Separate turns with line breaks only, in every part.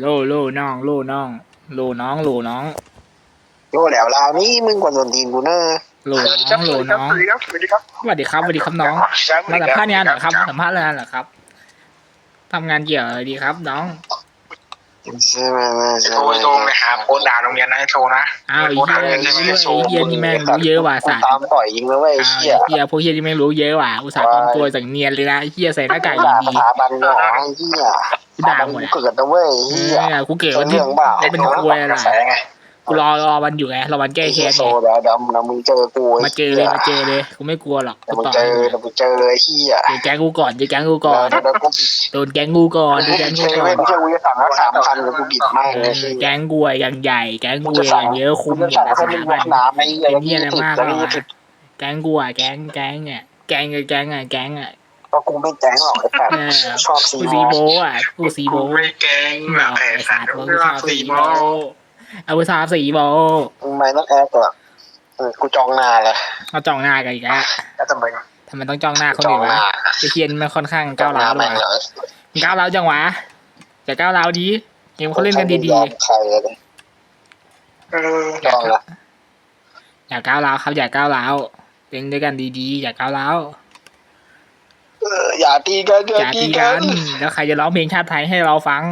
โลโลน้อง โลน้อง โลน้อง โลน้อง
โลแล้วลาวนี่มึงกว่าสนทีนกูเนอะ
โลน้องโลน้อง
สวัสดีครับสวัสดีครับ
สวัสดีครับสวัสดีครับน้องมาสัมภาษณ์งานเหรอครับสัมภาษณ์งานเหรอครับทำงานเกี่ยวอะไรดีครับ น้อง
ใช่ไหมแม่ใช่
โทร
ไหม
โทรไปหาโพสต์ด่าโรงเรียนนะให้โทรนะ
อ้าวไอ้
โพสต์
เหี้
หายเงินใช่ไหม
ไอ้เหี้ยนี่แม่งรู้เยอะว่ะสัตว์
ตามต่อยยิงแล้วเว้ย
อ้าว
ไอ้เหี้ย
ไอ้เหี้ยพวกเหี้ยนี่แม่งรู้เยอะว่ะอุตส่าห์ปลอมตัวจากเนียนเลยนะไอ้เหี้ยใส่หน้ากากอ
ด่า
ย่าง
ส
ดี
ถาบันหนอไอ้เหี้ย
กู ด่าหมด
กู
อะ
เกิดนะเว้ย
เอ
ไอ้เหี้ย
อกูเกิดวันที่
เรื่องบ้า
เป็นควยอะไร
กระแสไง
กูรอรอวันอยู่ไงรอวันแก้แค้น
โซ
ไง
ดาดำนะมึงเจอกู
มาเจอเลยมาเจอเลยกูไม่กลัวหรอก
แต่
กู
มึง
ต่อ
เจ
ให้
อ
เลย
แต่มึงเจอเลยไอ้เหี้ย
เจอแก๊งกูก่อนเจอแก๊งกูก่อน
เดี๋ยวกูบิด
โดนแก๊งกูก่อนโดนแก๊งกู
เชื่อ
ก่อ
ไม่
น
เชื่อกูจะสั่งละสามพันแล้วกูบิดมาก
เอ
เลย
อ
ไอ้เหี้ย
แก๊งกูอะอย่างใหญ่แก๊ง
กู
กู
จะ
อ
สั่ง
ย่างเยอะคุม
กู
อ
จะ
ย่า
สั่
ง
ง
กับ
ให้
ส
มึง
ถา
ล
บัน
ดน้ำไอ้เหี้ย
เป็นเหี้ยอะไรมาก
แล้ว
หรอ
นี่
วะ
ผิด
แก๊งกูอะแก๊งแก๊งเนี่ยแก๊งกับแก๊งอะแก๊งอะ
ก็กูไม่แจ้งหรอกไอ้แฟน
เออ
ชอบซี
กู
โม
สีโบอะกูสีโบ
กูไม่แกล้งห
ห
ลั
ล่
บ
อ
แผล
ไอ้
สั
สั
ต
ต
ว์
ว์
เว
กู
ลา
ชอบ
สี่
สี
โม
โบ
ง
เอากูชอบสีโบ
มึงไม่ต้องแอร์ตัวเออกูจองหน้าเลย
เอาจ้องหน้ากันอีกแล้ว
แล้วทำไม
ทำไมต้องจ้องหน้าคน
จอ
อื่
ง
น
ห
วะ
น้า
ไอ้เทียนมันค่อนข้าง
จอ
ก้าว
งหน้า
ร้าว
แม่ง
ว่ะ
เลย
มึงก้าวร้าวจังหวะอย่าก้าวร้าวดีเกมเขาเล่นกันดี
ยอมใครเลย
เออ
จองละ
ๆอย่าก้าวร้าวครับอย่าก้าวร้าวเล่นด้วยกันดีๆอย่าก้าวร้าว
เอออย่าตีกันอย่า
อย่า
ตี
ตี
กั
กันนแล้วใครจะร้องเพลงชาติไทยให้เราฟัง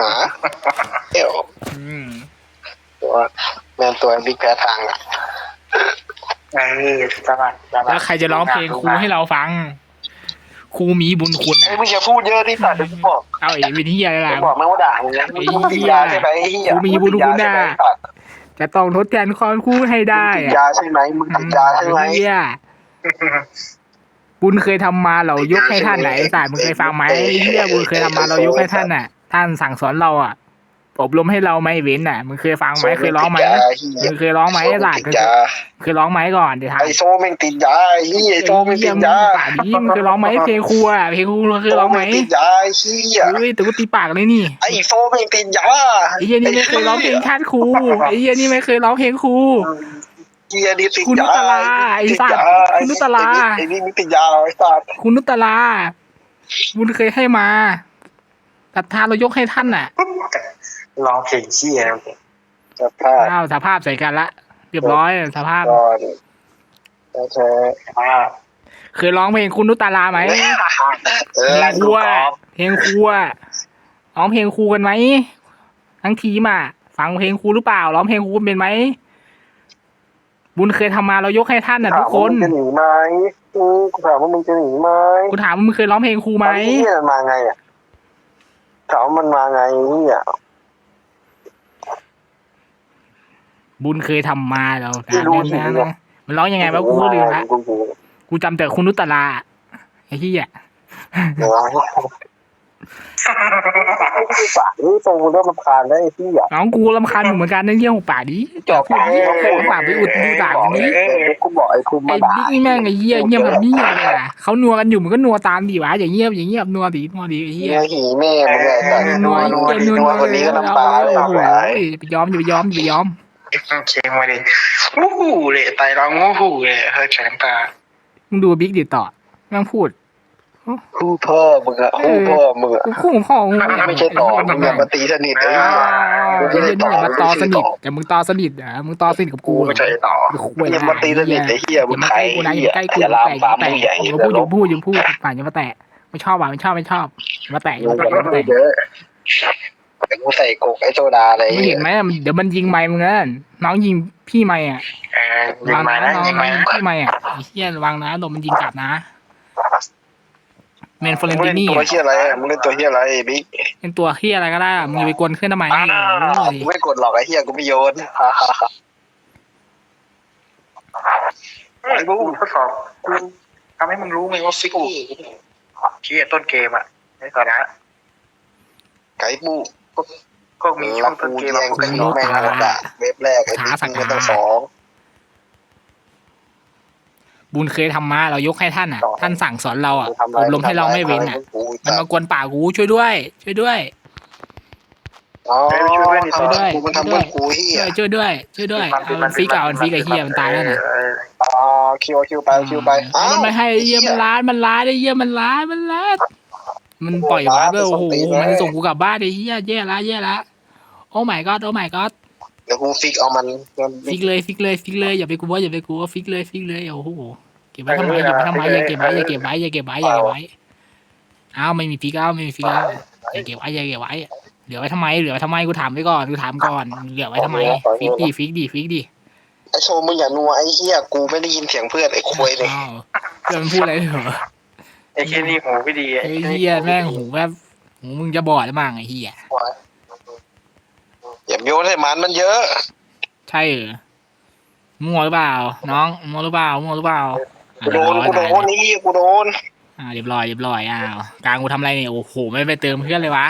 หาเดี๋ยว
อืม
ตัวแมนตัวบิ๊กแพ้ทางอะ
เออสบายสบาย
แล้วใครจะร้องเพลงครูให้เราฟังครูมีบุญคุณ
ไอ้
อะ
มึงอย่าพูดเยอะที่สัตว์เดี๋ยวกูบอก
เอาไอ้วิทยาอะไร
กูบอกแม่งว่าด่ามึงนะมึงต้องติดยาใช่ไหมไอ้เหี้ย
กูมีบุญคุณน่ะจะต้องทดแทนความครูให้ได้
ติด
อะ
ยาใช่ไหมมึงติดยาใช่ไหม
เฮีย บุญเคยทำมาเรายกให้ท่านไหนศาสตร์มึงเคยฟังไหมเฮียบุญเคยทำมาเรายกให้ท่านน่ะ ท่านสั่งสอนเราอะอบรมให้เราไม่เว้นน่ะมึงเคยฟังไหมเคยร้องไหมมึงเคยร้องไหมศาสตร์
ติดยา
เคยร้องไหมก่อนเดี๋ยวถาม
ไอโซแม่งติดยาไอ้เหี้ยไอโซแม่งติดยา
ป่านี้มึงเคยร้องไหมเพลงครูอะเพลงครูเคยร้องไหม
ติดยาไอ้เหี้ย
เฮ้ยแต่กูตีปากเลยนี่
ไอโซแม่งติดยา
ไอ้เฮียนี่ไม่เคยร้องเพลงชาติครูไอ้เฮียนี่ไม่เคยร้องเพลงครู
เหี้ยนี่ติด
คุณนุ
ยา
ตลาไอ้สัตว์คุณนุตลา
ไอ้นี่มึงติดยาไอ้สัตว์
คุณนุตลาบุญเคยให้มาศรัทธาเรายกให้ท่านน่ะ
ร้องเพลงเชี่ย
จะพลาด
อ้าวสภาพใส่กันละเรียบร้อยสภาพ
ก่อนโอเค
อ่า
เคยร้องเพลงคุณนุตลาไหม
เอ
เพ
อ
ลงครูอะเพลงครูอะร้องเพลงครูกันไหมทั้งทีมอะฟังเพลงครูหรือเปล่าร้องเพลงครูเป็นไหม บุญเคยทำมาเรายกให้ท่านน่ะทุกคน
ถามว่ามึงจะหนีไหมอืมกูถามว่ามึงจะหนีไหม
กูถามว่ามึงเคยร้องเพลงครูไหม
ไอ้เหี้ยมันมาไงอะถามว่ามันมาไงเหี้ย
บุญเคยทำมาเรา
ไม่รู้
ถาม
จริง
นะ
ๆ
นะมันร้องยังไงวะกูก็ลืมละ
กูกู
กูจำแต่คุณนุตลาไอ้ที่อะ
เดี๋ยว ฝากนี่ตรงเริ่มรำคาญได้ไอ้ที่อะ
น้องกูรำคาญอยู่เหมือนกันในเรื่องของป่ากดิ
จอบ
พูดดิของป่ากไปอุดดูด่า
บ
ต
อ
ร
ก
ง
ไอ้
นี้
กูบอกไอ้คุม
ไอ้
มาด่า
บิ๊กนี่แม่งไอ้เหี้ยเงียบแบบนี้เลยอะเขานัวกันอยู่มันก็นัวตามดิวะอย่างเงียบอย่างเงียบนัวดินัวดิไอ้เหี้ย
เนื้อหีแม่มึงไงแต่
นัว
นั
นั
ว
ว
นั
นั
ว
วนัว
คนนี้ก็น้ำตาเลย
โอ้โห
ไอ้
ไปยอมอย่าไปยอมอย่าไปยอม
เชียงมาดิวู้หูเลยไตร้องวู้หูเลยเฮ้ยแฉงตา
มึงดูบิ๊กดิต่อแม่งพูด
คู่พ่อมึงอะคู่พ่อมึงอะ
กูคู่ของพ่อมึง
ไม่ใช่ต่อมึงอย่ามาตีสนิทไอ้
อ้า
เหี้ยว
ไอ้เหี้ยนี่อย่ามาตอสนิทแต่มึงตอสนิทอะมึงตอสนิทกับกู
กูไม่ใช่ต่อ
อย่ามาตีสนิทไอ้เหี้ยมึ
อย่างมา
ใคร
ใกล้กูนะอ
เหี้ย
ย่าใกล้กู
อย่าลาม
แตะ
ปาม
แตะ
มึงใหญ่
อย่าพูดอย่าพูดอย่าพูดผ่านอย่ามาแตะไม่ชอบว่ะไม่ชอบไม่ชอบอย่ามาแตะอย่ามาแตะอย่ามาแตะ
เยอะแต่กูใส่กกไอ้โซดาอะไร
ไม่เห็นไหมมันเดี๋ยวมันยิงไม้มึงนั่นน้องยิงพี่ไม้อะ
เออยิง
วาง
มา
นะ
นะ
น้อง
ยิง
น้อ
มาง
ยิงพี่ไม้อะไอ้เหี้ยระวังนะโดนมันยิงกลับนะ เมนฟลอเรน
มึง
ติ
เล่น
นี่
ตัวเหี้ยอะไรอะมึงเล่นตัวเหี้ยอะไรบิ๊ก
เป็นตัวเหี้ยอะไรก็ได้มึงอย่าไปกวนขึ้นทำไมโอ้ย
กูไม่กดหรอกไอ้เหี้ยกูไม่โยน
ไอ้บูทดสอบกูทำให้มึงรู้ไงว่าฟิกกูเชี่ยต้นเกมอะไม่ก่อนนะ
ไก่ปู
ก็มีช่
รั
ว
ก
งต้น
กู
เกม
แย่ง
กู
กั
ก็
น
มี
น้องแม่งหมดอะเว็บแรกไอ้บิ๊กมึงก็ต้องสอง
บุญเคยทำมาเรายกให้ท่านอะ ท่านสั่งสอนเราอะอบรมให้เราไม่เว้นอะ มันมากวนป่ากกูช่วยด้วย ช่วยด้วย
อ๋อ
ช่วยด้วย
กูมันทำเพื่อนกูเหี้
ช่วยยช่วยด้วยช่วยด้วยเอามันฟีกเอามันฟีกไอ้เหี้ยมันตายแล้วน่ะ
อ๋อคิวคิวไปคิวไป
เอามันไม่ให้ไอ้เหี้ยมันร้ายมันร้ายไอ้เหี้ยมันร้ายมันร้ายมันปล่อยวาร์ปด้วยโอ้โหมันจะส่งกูกลับบ้านไอ้เหี้ยแย่ละแย่ละโอ้ my god โอ้ my god
เดี๋ยวกูฟิกเอามันมัน
ฟิกเลยฟิกเลยฟิกเลยอย่าไปกลัวอย่าไปกลัวฟิกเลยฟิกเลยโอ้โหเก็บไว้ทำไมเก็บไว้ทำไมอย่าเก็บไว้อย่าเก็บไว้อย่าเก็บไว้อย่าเก็บไว้อ้าวไม่มีฟิกอ้าวไม่มีฟิกอ้าวอย่าเก็บไว้อย่าเก็บไว้เหลือไว้ทำไมเหลือไว้ทำไมกูถามไว้ก่อนกูถามก่อนเหลือไว้ทำไมฟิกดิฟิกดิฟิกดิ
ไอโชว์มึงอย่านัวไอ้เหี้ยกูไม่ได้ยินเสียงเพื่อนไอ้ควยเลย
อ้าวเพื่อนมันพูดอะไรเหรอ
ไอ้แค่นี้หูไม่ดี
ไอ้เหี้ยแม่งหูแบบหูมึงจะบอดหรือมั้งไอ้เหี้ย
อย่าโยนให้มันมันเยอะ
ใช่เหรอมั่วหรือเปล่า น้องมั่วหรือเปล่ามั่วหรือเปล่า
กูโดนกูโดนนี่กูโดน
อ่าเรียบร้อยเรียบร้อยอ้าวกลางกูทำอะไรเนี่ยโอ้โหไม่ไปเติมเพื่อนเลยวะ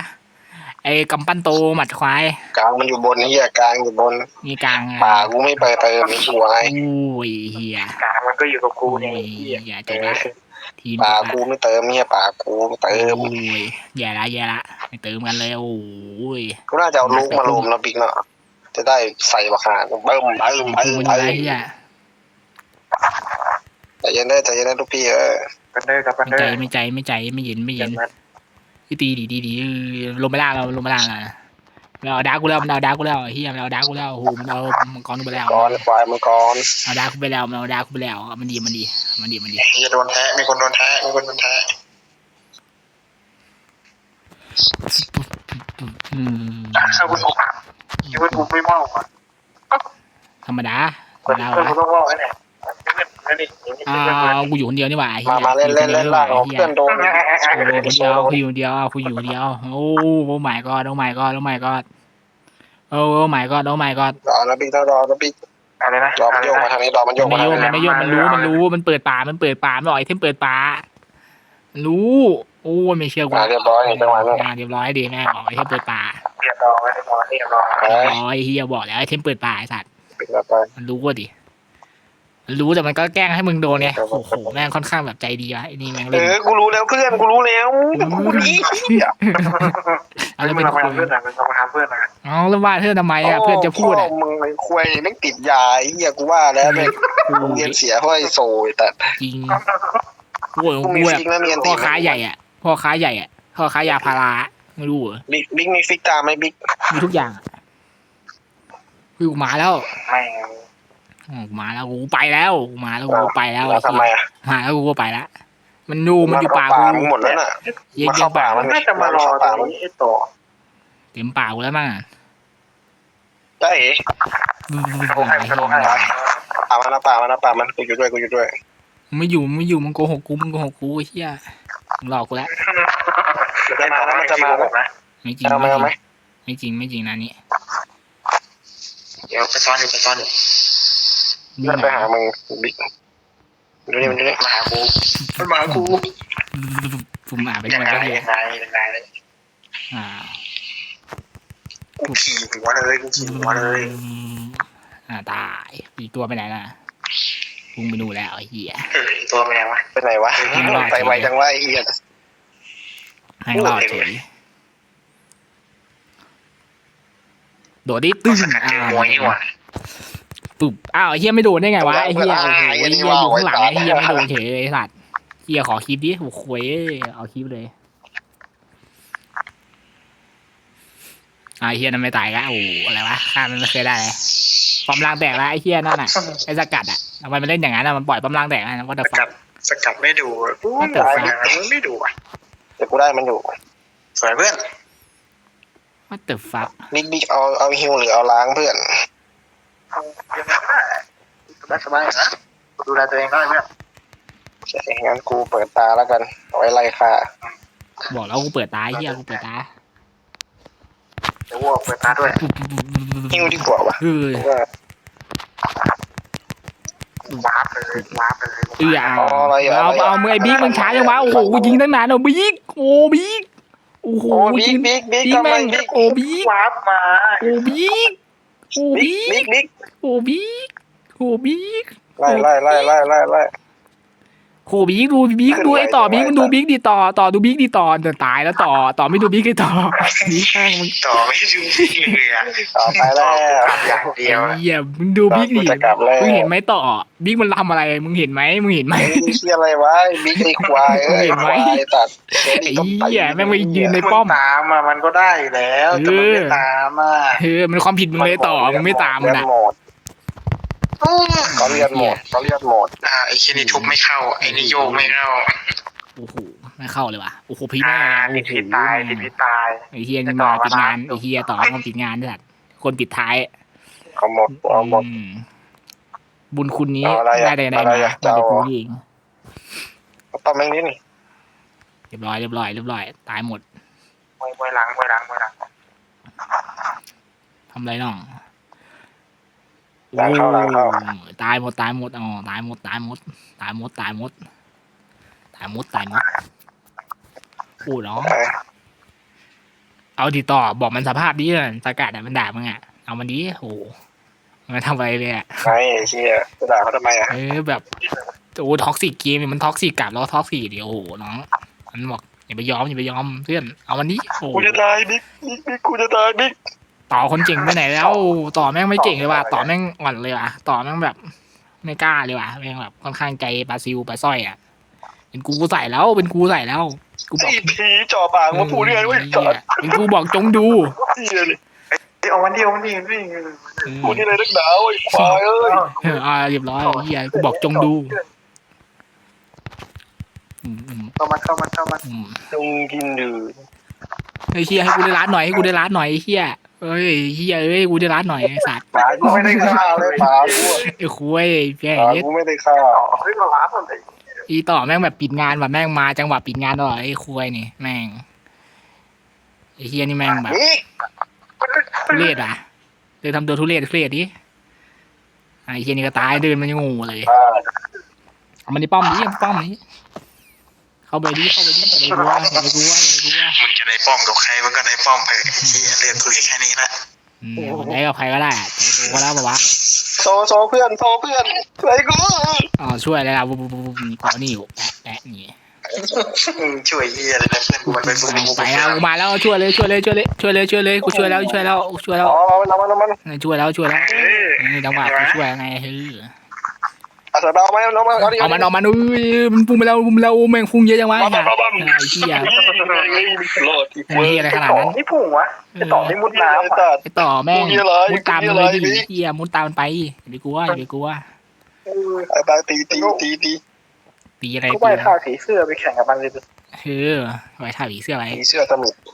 ไอ้กำปั้นโตหมัดควาย
กลางมันอยู่บนเหี้ยกลางอยู่บน
มีกลางอะ
ป่ากูไม่ไปเติมมีหัวไอ้
โอ้ยเฮีย
กลางมันก็อยู่กับกู
โอ้
เนี่ย
ยอย่าจบละ ทีมจ
ป่า
บ
กู
ละ
ไม่เติมเนี่ยป่ากูไม่เติม
โอ้ยแย่ละแย่ละไม่เติมกันเลยโอ้ย
กูน่าจะเอาลูกมาลมแล้วบิ๊กเนาะจะได้ใส่ราคาเบิ่มเบิ่มเบิ่ม
กูมัน
เบิ่
อะไร
ม
เฮีย
ใจเย็นได้ใจเย็นได้ทุกพี่เออ
กันเด้อกับกัน
ไม่
เด้
ใจ
อ
ไม่ใจไม่ใจไม่เย็นไม่เย็น
มัน
พี่ตีดีดีดีลงไปล่างเราลงไปล่างอะ มันเอาดาร์กกูแล้วมันเอาดาร์กกูแล้วเฮียมันเอาดาร์กกูแล้วโอ้โหมันเอามังกรกูไปแล้ว
ก่อนควายมังกร
เอาดาร์กกูไปแล้วมันเอาดาร์กกูไปแล้วมันดีมันดีมันดีมันดี
จะโดนแทะมีคนโดนแทะมีคนโดนแทะ
อืม
ถ้าคุณอกหักคิดว่ากูไม่เมาอะ
ธรรมดาธร
เพื่
ร
อน
มดา
เพื่อน
วะ
กูต้องเมาไอ้เนี่ยนั่นนี่
อ้าวกูอยู่คนเดียวนี่หว่าไอ้เหี้
มายมาเล่นเล่นเล่นล่างเอา
เหี้ย
เพื่อนโดน
โอ้คนเดียวกูอยู่คนเดียวกูอยู่คนเดียวโอ้โอ้ my god โอ้ my god โอ้ my god โอ้ my god โอ้ my god
รอนะบิ๊กต้องรอนะบิ๊ก
อะไรนะ
รอมันโยกมาทางนี้รอมันโยก
มั
มานทาง
ไม่โย
นี้
กมันไม่โยกมันรู้มันรู้มันเปิดป่ามันเปิดป่ามันบอกไอ้เทมเปิดป่ามันรู้โอ้ไม่เชื่อกู
อ่าเรียบร้อยจังหวะนั้น
อ่าเรียบร้อยดีแม่งบอกไอ้เทมเปิดป่า
เรียบร้อยเรียบร้อยเรียบร้อย
เอ
เรีย
อบ
ร้อยเฮียบอกแล้วไอ้เทมเปิดป่าไอ้สัตว์
ปิดแล้วไป
มันรู้ว่าดิมัน รู้แต่มันก็แกล้งให้มึงโดนไงโอ้โหแม่งค่อนข้างแบบใจดีวะไอ้นี่แม่ง
เอ
เล่น
อกูรู้แล้วเพื่อนกูรู้แล้วกูนี่
เอา
อัน
แล้
นี้
ว
มั
เป็นน
ทำงานเพื่อนนะมันทำงานเพื่อนนะ
เอาแล้วว่าเธอทำไมอะเพื่อนจะพูดอะ
มึงไอ้ควยไม่ติดยาไอ้เหี้ยกูว่าแล้วเนี่ย
กู
โรงเรียนเสียห้อยโซยแต่
จริงกูอะ
กูมี
กูแบบ
ฟิกนะเรียน
พ่อค้าใหญ่อะ พ่อค้าใหญ่อะ พ่อค้ายาพาราไม่รู้เหรอ
บิ๊กบิ๊กมีฟิกตามไหมบิ๊ก
มีทุกอย่างอะคือกูมาแล้ว
ไม่
อื มกูมาแล้วกูไปแล้วกูมาแล้วกูไปแล้ว
แล้วทำไมอะ
มาแล้วกูก็ไปแล้วมันดูมันอยู่ป่า
ป่า
กู
มึงหมดแล้วน่ะ
เย็น
มา
เย็
เข้าน
ป่า
ป่ามัน
น่าจะมารอตรงนี้ต่อ
เต็มป่ากูแล้วมั้ง
ได้เอ๋
โอ้ให้มันโอ้ให้
ป่ามันนะป่ามันนะป่ามันกูอยู่ด้วยกูอยู่ด้วย
มึงไม่อยู่มึงไม่อยู่มึงโกหกกูมึงโกหกกูไอ้เหี้ยมึงหลอกกูแล้ว
ได้มาแล้วมันจะมาหมดนะ
ไม่จริง
เอาไหม
ไม่
เอาไหม
จริงไม่จริงนะนี่
เดี๋ยวไปซ้อนอยู่ไปซ้อนอยู่
นี่
เลื่อนไป
นะ
หามึงบิ๊กดูนี่มันดูนี่
มาหากูมันมาหากู
ผมอ่านไป
ยัง
มัน
ไง
ก็เย
ยั
อะ
งไงยังไง
อ่า
กูขี่หัวเลยกูขี่หัวเลย
อ่าตายอีกตัวไปไหนล่ะพุงไปดูแล้วไอ้เหี้ย
เออตัวเป็นไงวะ
ไปไหนวะไปไวจังวะไอ้เหี้ย
แม่งรอดเฉยโดดดิตึ้งอ่า
หัวนี่ว่ะ
ปุ๊บอ้าวไอ้เฮียไม่โดนได้ไงวะไอ้เฮียโอ้โหไอ้เฮียอยู่ข้างหลังไอ้เฮียไม่โดนเฉยไอ้สัตว์เฮียขอคลิปดิโอ้โหเอ้ยเอาคลิปเลยอ่าไอ้เฮียนั่นไม่ตายก็โอ้โหอะไรวะข้ามมันไม่เคยได้เลยปั๊มล่างแตกแล้วไอ้เฮียนั่นน่ะไอ้สกัดอะทำไมมันเล่นอย่างนั้นอะมันปล่อยปั๊มล่างแตกนะว่า
ส
แต่ฟั
กัดสกัดไม่ดูกูตายนะมึงไม่ดูอะ
เดี๋ยวกูได้มันอยู่
สวยเพื่อน
ว่าแต่ฟัก
บิ๊กบิ๊กเอาเอาฮิวหรือเอาล้างเพื่อน
ยังไงได้สบายนะดูแลตัวเองได้เพื่อน
ใช่งั้นกูเปิดตาแล้วกันเอาไว้ไล่ฆ่า
บอกแล้วกูเปิดตาไอ้เฮียกูเปิดตา
เดี๋ยววัวเปิดตาด้วย
ฮิวดีกว่าวะ
เออ
ว่า
วาร์ปเลยวาร์ปเลย
เออเอาเอาเอามือไอ้บิ๊กมึงช้าจังวะโอ้โหกูยิงตั้งนานเอาบิ๊กโอ้บิ๊กโอ้โห
โอ้
กู
บิ๊
ยิ
ก
ง
บิ๊กบิ๊ก
บิ๊ก
ทำไม
แม่ง
บิ๊ก
โอ้บิ๊ก
วาร์ปมา
โอ้บิ๊ก โอ้
บิ๊ก
บิ๊
บิ๊
ก
กบิ๊ก
โอ้บิ๊กโอ้บิ๊ก
ไล่ไล่ไล่ไล่ไล่ไล่
โหบิ๊กดูบิ๊กดูไอ้ต่อบิ๊กมันดูบิ๊กดีต่อต่อดูบิ๊กดีต่อเดินตายแล้วต่อต่อไม่ดูบิ๊กดีต่อบิ๊กแม่งมึง
ต่อไม่ดูเลยอะ
ต่อไปแล้ว
อย่างเดียว
ไอ้เหี้ยมึงดูบิ๊กดิ
กูจะกลับแล้ว
มึงเห็นไหมต่อบิ๊กมันทำอะไรมึงเห็นไหมมึงเห็นไหม
ไอ้เหี้ยอะไรวะไอ้บิ๊กไอ้ควายเอ้ย
เห็นไห
ค
ม
วายตัด
ไอ้เหี้ยแม่งไปยืนในป้อม
ตามอะมันก็ได้อยู่แล้วแต่มันไม่ตามอะ
เออมันความผิดมึงเลยต่อมึงไม่ตามมัน
เลื่อ
อะ
นโหมดเขาเลื่อนโหมดเขาเลื่อนโหมด
อ่าไอ้แค่นี้ทุบไม่เข้า ไอ้นี่โยกไม่เข้า
โอ้โหไม่เข้าเลยว่ะโอ้โหพีแม่
อ่าง
โอ้
นี่
โห
พี่ตายนี่พี่ตาย
ไอ้เฮียนี่มาปิดงานไอ้เฮียต่อมาปิดงานด้วยคนปิดท้าย
เขาหมดเอาหมด
อืมบุญคุณนี้
เอาอะไรอะ
ได้ได้ได้
อะไร
มา
อะ
ได้
จะเอา
กูเอง
ต้อมแม่งนี่นี่
เรียบร้อยเรียบร้อยเรียบร้อย ตายหมด
มวยมวยหลังมวยหลังมวยหลัง
ทำไรน้อง
หลังเข้าหลังเข้า
ตายหมดตายหมดอ๋อตายหมดตายหมดตายหมดตายหมดตายหมดตายหมดโอ้น้อง เอาดีต่อบอกมันสภาพดีเลยสกัดอะมันด่ามึงอะเอามันดีโอ้โหมันทำอะไรเลยอะ
ไอ้เหี้ยจะด่าเขาทำไมอะ
เออแบบโอ้ท็อกซิกเกมเนี่ยมันท็อกซิกกลับแล้วท็อกซิกเดียวโอ้น้องมันบอกอย่าไปยอมอย่าไปยอมเพื่อนเอาวันนี้โอ้โห
กูจะตายบิ๊กบิ๊กบิ๊กกูจะตายบิ๊ก
ต่อคนเก่งไปไหนแล้ว ต่อแม่งไม่เก่งเลยว่ะต่อแม่งอ่อนเลยว่ะต่อแม่งแบบ ไม่กล้าเลยว่ะแม่งแบบค่อนข้างใจปลาซิวปลาสร้อยอะเป็นกูใส่แล้วเป็นกูใส่แล้วกูบอก
ไอ้ผีจ่อปากมาพูดเรื่องไว้
เอ
ก่อ
อนเป็นกูบอกจงดู
เหี้ยเลย
เอาวันเดียววันนี้พี่
พูดที่ไหนนักหนาวไอ้ควายเอ้ย
เอออ่าเรียบร้อยเฮียกูบอกจงดูอืมอืม
เข้ามาเข้ามาเข้ามา
อืม
จงกินดื่ม
ไอ้เฮียให้กูได้ร้านหน่อยให้กูได้ร้านหน่อยไอ้เฮีย เอ้ยเฮียเอ้ยกูได้ร้านหน่อยไอ้สัตว์
ปลากูไม่ได้ข้าวเลยปลากูอะ
ไอ้คุยแย่
ปลา
เย็ด
กูไม่ได้ข้าว
เฮ้ยมาล้ามันเลย
อีต่อแม่งแบบปิดงานว่ะแม่งมาจังหวะปิดงานตลอดไอ้คุยนี่แม่งไอ้เฮียนี่แม่งแบบ
นี่
ทุเรศอะเดินทำตัวทุเรศทุเรศดิไอ้เฮียนี่ก็ตายเดินมันยังงูเลย
อ่า
เอามันในป้อมนี้ป้อมนี้ เข้าไปดิเข้าไปดิอย่าไปกลัวอย่าไปกลัวอย่าไปกลัว
มึงจะได้ป้อมกับใครมันก็ได้ป้อมไปเรียนคุยแค่นี้ละ
อืมได้กับใครก็ได้อะใจกูก็แล้วปะวะ
โซโซเพื่อนโซเพื่อนไอ้กู
อ๋อช่วยอะไรล่ะบุ๊บบุ๊บบุ๊บนี่กูเอานี่อยู่แปะแปะนี่
ช่วยเฮียเลยนะเพื่อนกูมันไปฝึก
ไปแล้วกูมาแล้วช่วยเลยช่วยเลยช่วยเลยช่วยเลยช่วยเลยกูช่วยแล้วช่วยแล้วช่วยแล้ว
อ๋อน้ำมันน้ำมัน
ช่วยแล้วช่วยแล้วนี่จังหวะกูช่วยไงเฮ้ย
เอาสะเดาไหมน้องมันเอาดิ
เอามันเอามันอุ้ยมันพุ่งไปแล้วพุ่งไปแล้วแม่งพุ่งเยอะจังวะไอ้ห่าไอ้เหี้ย
โหลดอีก
ไอ้เหี้ยอะไรขนาดนั้น
นี่พุ่งวะจะต่อไม่มุดน้ำ
ตัด
ไอ้ต่อแม่ง
กูเหี้ยอะไร
มุดตาม
กู
มัน
เหี้
เลยย
อะไร
ดิ
นี่
เหี้ยมุดตามมันไปอย่าไปกลัวอย่าไปกลัว
ไอ้ตาตีตีตีตี
ตีอะไร
ก็
ตี
ไป
อะไร
ท่าผีเสื้อไปแข่งกับมันเลย
เออไว้ท่าผีเสื้ออะไร
ตีเสื้อสมิธ
กู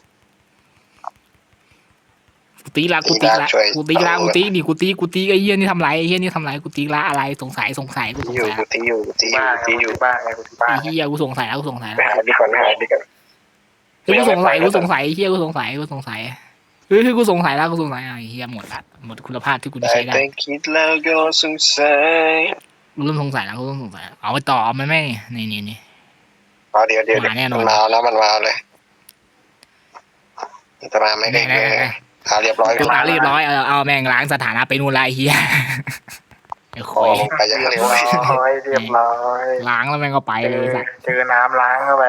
ตีละกูตีละ
ช่วย
กูตีละกูตีดิกูตีกูตีไอ้เหี้ยนี่ทำไรไอ้เหี้ยนี่ทำไรกูตีละอะไรสงสัยสงสัยกูส
ตี
ง
อยู่
สัย
กูตีอยู่กูตีอยู่
บ้า
กูตีอยู่
บ้าไงกูบ้า
ไอ้เหี้ยกูสงสัยแล้วกูสงสัย
ไป
แล้ว
หาดีก่อนไปหาดีก่อน
เฮ้ยกูสงสัยกูสงสัยไอ้เหี้ยกูสงสัยกูสงสัยเฮ้ยเฮ้ยกูสงสัยแล้วกูสงสัยอะไอ้เหี้ยหมดละหมดคุณภาพที่กูจะ
แต่
ใช้ได้
แต่คิดแล้วก็สงสัย
กูเริ่มสงสัยแล้วกูเริ่มสงสัยเอาไปต่อไหมแม่นี่นี่นี่
อ๋อเดี๋ยวเดี๋ยวเดี๋ยว
มาแน่นอน
มันมาแล้วมันมาเลยแต่มาไม่ได้เลย หาเรียบร้อย
กูตาเรียบร้อยเอาเอาแม่งล้างสถานะไปนู่นละไอ้เหี้ยไอ้
ค
ค
อ
อย
ลงไปยังเร็ว
ร้อยเรียบร้อย
ล้างแล้วแม่งก็ไป
เจ
เล
อย
สัตว์
เจอน้ำล้างเข้าไป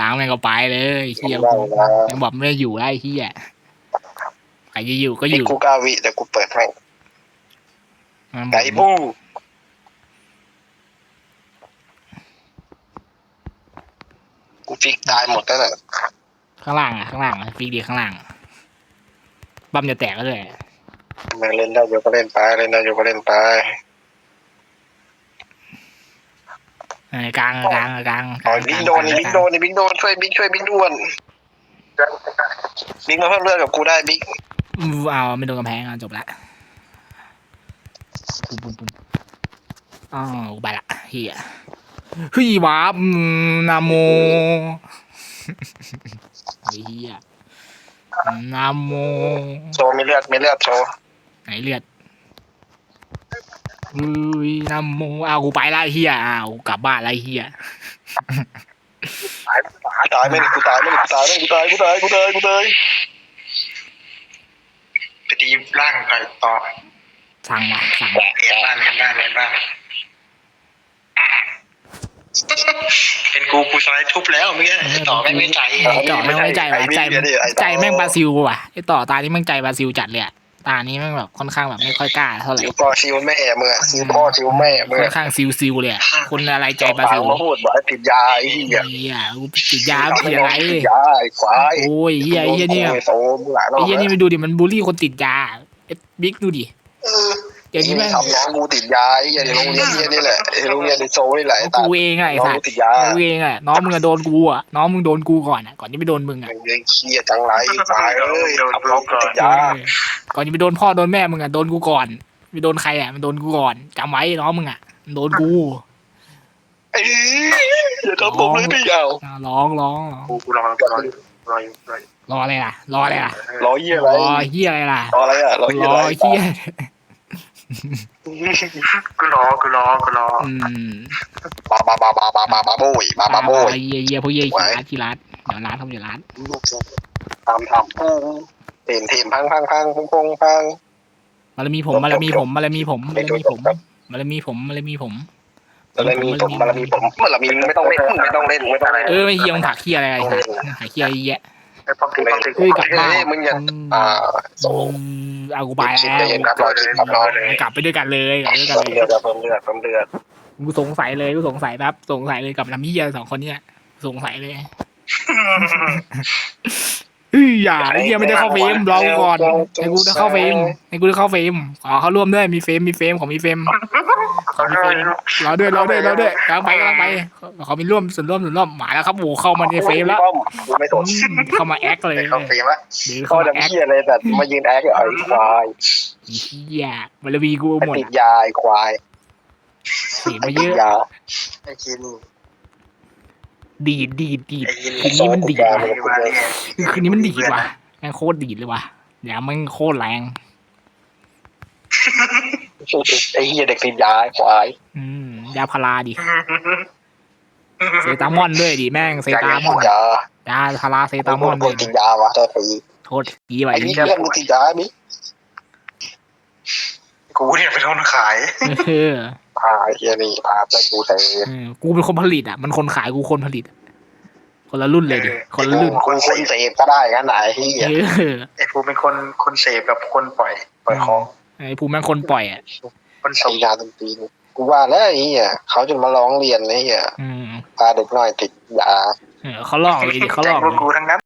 ล้างแม่งก็ไปเลยไอ้เหี้ย
ได้นะ
ยังบอกไม่ได้อยู่แล้วไอ้เหี้ยใครจะอยู่ก็อ
นี่
ยู่
กูกล้าวิแต่กูเปิดให้
มันบอ
ไก่
ก
บูกูฟิกตายหมดแล้วน่ะ
ข้างล่างอะข้างล่างอะฟีกดีข้างล่างบัมจะแตกก็เลย
มันเล่นได้อยู่ก็เล่นไปเล่นได้อยู่ก็เล่นไป
เออกลางกลางกลางก
อ๋อ
ลาง
บิ๊กโดนนี่บิ๊กโดนนี่บิ๊กโดนช่วยบิ๊กช่วยบิ๊กด่วนบิ๊กมาเพิ่มเลือดกับกูได้บิ๊ก
อืมเอาไม่โดนกำแพงอะจบละปุ๊บปุ๊บปุ๊บอ้าวกูไปละเฮียเฮ้ยวาร์ปอืมนาโมไอ้ เฮียนาโม
โชว์มีเลือดมีเลือดโชว์
ไหนเลือดอุ้ยนาโมอ้าวกูไปละไอ้เฮียอ้าวกลับบ้านละไอ้เฮีย
กูตายไม่ได้กูตายไม่ได้กูตายไม่ได้กูตายกูตายกูตายกูตาย
ไปตีร่างไปต่อ
สั่งว่ะสั่ง
เห็นบ้านเห็นบ้านเห็นบ้าน เห็นกูกูสไลด์ทุบแล้วเมื่อกี้ต่อแม่งไม่ใจ
ไอ้ต่อแม่งไม่ใจว่ะใจใจแม่งบราซิลว่ะไอ้ต่อตานี้แม่งใจบราซิลจัดเลยอะตานี้แม่งแบบค่อนข้างแบบไม่ค่อยกล้าเท่าไหร่
ซิวพ่อซิวแม่เมื่อซิวพ่อซิวแม่เมื่อ
ค่อนข้างซิวซิวเลยอะคนอะไรใจบรา
ฟั
ซิ
ง
ล
มาพูดบอกให้ติดยาไอ้เหี้ย
เฮียกูติดยาติดอะไร
ติดยาไอ้ควาย
โอ้ยเฮียไอ้เฮียเนี่ย
โตมึงหลายรอบ
ไอ้เฮียนี่ไปดูดิมันบูลลี่คนติดยาไอ้บิ๊กดูดิ
เออ
เดี๋ยวนี้แม่ง
ทำน้องกูติดยาไอ้เหี้ยในโรงเรียนเนี่ยนี่แหละไอ้โรงเรียนในโซนี่แหละไอ้ตา
กูเองอะไอ้
น้อง
สัต
กู
ว์
ติดยา
กูเองอะน้องมึงอะโดนกูอะน้องมึงโดนกูก่อนอะก่อนที่ไปโดนมึงอะ
เรื่องเครียดจังไรตายเอ้ยทำน้องกูติดยา
เออก่อนจะไปโดนพ่อโดนแม่มึงอะโดนกูก่อนไปโดนใครอะมันโดนกูก่อนจำไว้น้องมึงอะมันโดนกู
ไอ้อย่าทำผมเลยดิเอา
อะร้องร้องร้อง
กูกูรอรออยู่รออยู่รออยู่
รออะไรล่ะ รออะไรล่ะ
รอเหี้ยอะไร
รอเฮียอะไรล่ะ
รออะไรอะ รอเหี้ย
ร
อะ
อ
ไร
เฮีย
กูรอกูรอกูรอ
อืม
บาบาบาบาบาบาบาโบยบาบาโบย
เฮียเฮียพวกเฮียขี้ร้านขี้ร้านเดี๋ยวร้านเขาเดี๋ยวร้าน
ทำทำปูเต็มเต็มพังพังพังพงพงพัง
มาเลยมีผมมาเลยมีผมมาเลยมีผมมาเลยมีผมมาเลยมีผมมาเลยมีผม
มันเลยมีผมมันเลยมีผมมันเลยมีไม่ต้องเล่นไม่ต้องเล่นไม่ต้องเล่น
เออไม่เฮียมึงผักเฮียอะไรไอ้สัสหาเฮียไอ้เหี้ย
ไอ้ปั๊มตีปั๊มตี
เฮ้ยกลับบ้าน
มึงอย่าอ่าโซ
อืมเอากูไป
ชิด
แล้
ใจ
ว
เย็นครับรอชิดครับรอเลย
กลับไปด้วยกันเลยกลับไปด้วยกัน
เพิ่ม
เล
เลือยดเพิ่มเลือดเพิ่มเลือด
กูสงสัยเลยกูสงสัยแบบสงสัยเลยกับน้ำเฮียสองคนเนี้ยสงสัยเลยเฮ้ยอย่าไอ้เฮียไม่ได้เข้าเฟรมรอกูก่อนไอ้กูได้เข้าเฟรมไอ้กูได้เข้าเฟรมขอเข้าร่วมด้วยมีเฟรมมีเฟรมของมีเฟรมขอมีเฟรมรอด้วยรอด้วยรอด้วยกำลังไปกำลังไปขอมีร่วมส่วนร่วมส่วนร่วมมาแล้วครับโอ้โหเข้ามาในเฟรมแล้ว
กูไม่สน
อืมเข้ามาแอคเลย
เข้าเฟรมละ
เดี๋ยว
เขา
เข้ามา
จะ
แอค
เพี้ยอะไรแต่มายืนแอคไอ้ควาย
เฮียมันเลยวีกูหมด
ติดยาไอ้ควาย
เสียมาเย
ติด
อะ
ยาไอ้คิน
ดีดดีดดีด
ไอ้ยิน
คืนนี้มันดีด
ไอ้
ว่ะ
ไอ้มาเนี่ย
คือคืนนี้มันดีดว่ะแม่งโคตรดีดเลยว่ะเดี๋ยวมันโคตรแรง
ไอ้เหี้ยเด็กติดยาไอ้ควาย
อืมยาพาราดิเซตามอนด้วยดิแม่งเซตามอน
ยายา
พาราเซตามอน
ค
ด้วย
นติดยาวะตัวตี
โทษทีไว้
ไอ้
ไอ้
นี่
เหี้ย
เพื่อนมึงติดยามิ
กูเนี่ยเป็นคนขาย
เออ
พาไอ้เหี้ยนี่พาเพื่อนกูใส่
เออกูเป็นคนผลิตอะ มันคนขายกูคนผลิต คนละรุ่นเลยดิ คนละรุ่น
คนคนเสพก็ได้กันไหนไอ้เหี้ย
เออ
ไอ้กูเป็นคนคนเสพกับคนปล่อยปล่อยของ
ไอ้ภูแม่งคนปล่อยอะ
คนส่ง
ยาดนตรีกูว่าแล้วไอ้เหี้ยเขาจะมาร้องเรียนไอ้เหี้ย
ม
พาเด็กน้อยติดยา
เขาลอกเลยดิเขาล
แก๊ง
อกเล
ยกูทั้งนั้น